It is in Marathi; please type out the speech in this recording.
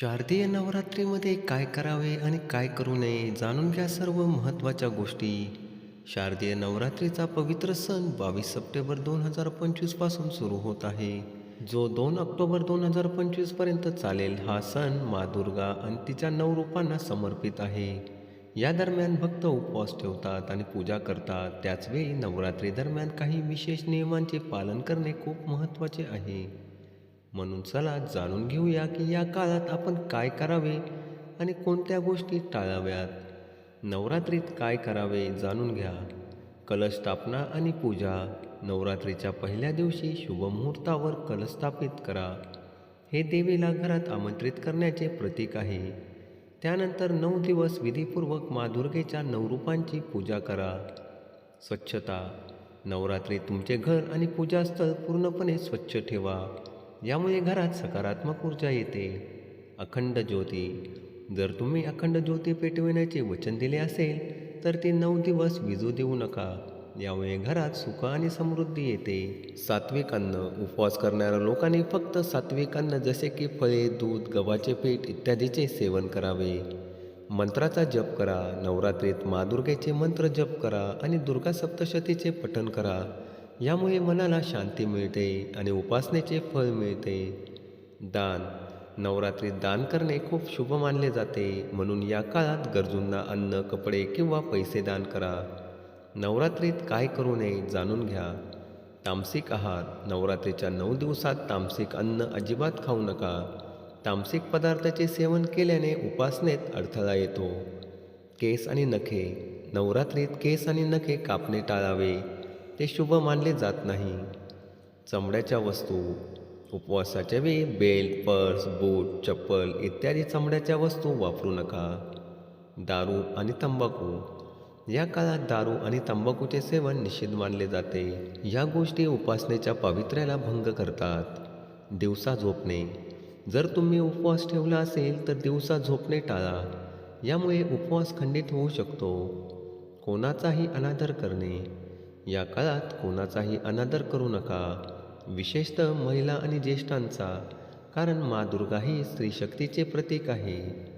शारदीय नवरात्रीमध्ये काय करावे आणि काय करू नये जाणून घ्या सर्व महत्त्वाच्या गोष्टी. शारदीय नवरात्रीचा पवित्र सण बावीस सप्टेंबर दोन हजार पंचवीसपासून सुरू होत आहे. जो दोन ऑक्टोबर दोन हजार पंचवीसपर्यंत चालेल हा सण मा दुर्गा आणि तिच्या नऊ रूपांना समर्पित आहे. या दरम्यान भक्त उपवास ठेवतात आणि पूजा करतात. त्याचवेळी नवरात्री दरम्यान काही विशेष नियमांचे पालन करणे खूप महत्त्वाचे आहे. म्हणून चला जाणून घेऊया की या काळात आपण काय करावे आणि कोणत्या गोष्टी टाळाव्यात. नवरात्रीत काय करावे जाणून घ्या. कलश स्थापना आणि पूजा. नवरात्रीच्या पहिल्या दिवशी शुभमुहूर्तावर कलश स्थापित करा. हे देवीला घरात आमंत्रित करण्याचे प्रतीक आहे. त्यानंतर नऊ दिवस विधीपूर्वक मा दुर्गेच्या नवरूपांची पूजा करा. स्वच्छता. नवरात्री तुमचे घर आणि पूजास्थळ पूर्णपणे स्वच्छ ठेवा. यामुळे घरात सकारात्मक ऊर्जा येते. अखंड ज्योती. जर तुम्ही अखंड ज्योती पेटविण्याचे वचन दिले असेल तर ते नऊ दिवस विजू देऊ नका. यामुळे घरात सुख आणि समृद्धी येते. सात्विक अन्न उपवास करणाऱ्या लोकांनी फक्त सात्विक अन्न जसे की फळे दूध गव्हाचे पीठ इत्यादीचे सेवन करावे. मंत्राचा जप करा. नवरात्रीत मा दुर्गेचे मंत्र जप करा आणि दुर्गा सप्तशतीचे पठण करा. यामुळे मनाला शांती मिळते आणि उपासनेचे फळ मिळते. दान. नवरात्रीत दान करणे खूप शुभ मानले जाते. म्हणून या काळात गरजूंना अन्न कपडे किंवा पैसे दान करा. नवरात्रीत काय करू नये जाणून घ्या. तामसिक आहार. नवरात्रीच्या नऊ दिवसात तामसिक अन्न अजिबात खाऊ नका. तामसिक पदार्थाचे सेवन केल्याने उपासनेत अडथळा येतो. केस आणि नखे. नवरात्रीत केस आणि नखे कापणे टाळावे. ते शुभ मानले जात नाही. चमड्याच्या वस्तू उपवासाच्या वेळी बेल्ट पर्स बूट चप्पल इत्यादी चमड्याच्या वस्तू वापरू नका. दारू आणि तंबाखू. या काळात दारू आणि तंबाखूचे सेवन निषिद्ध मानले जाते. या गोष्टी उपासनेच्या पावित्र्याला भंग करतात. दिवसा झोपणे. जर तुम्ही उपवास ठेवला असेल तर दिवसा झोपणे टाळा. यामुळे उपवास खंडित होऊ शकतो. कोणाचाही अनादर करणे. या काळात कोणाचाही अनादर करू नका विशेषतः महिला आणि ज्येष्ठांचा कारण मा दुर्गा ही स्त्रीशक्तीचे प्रतीक आहे.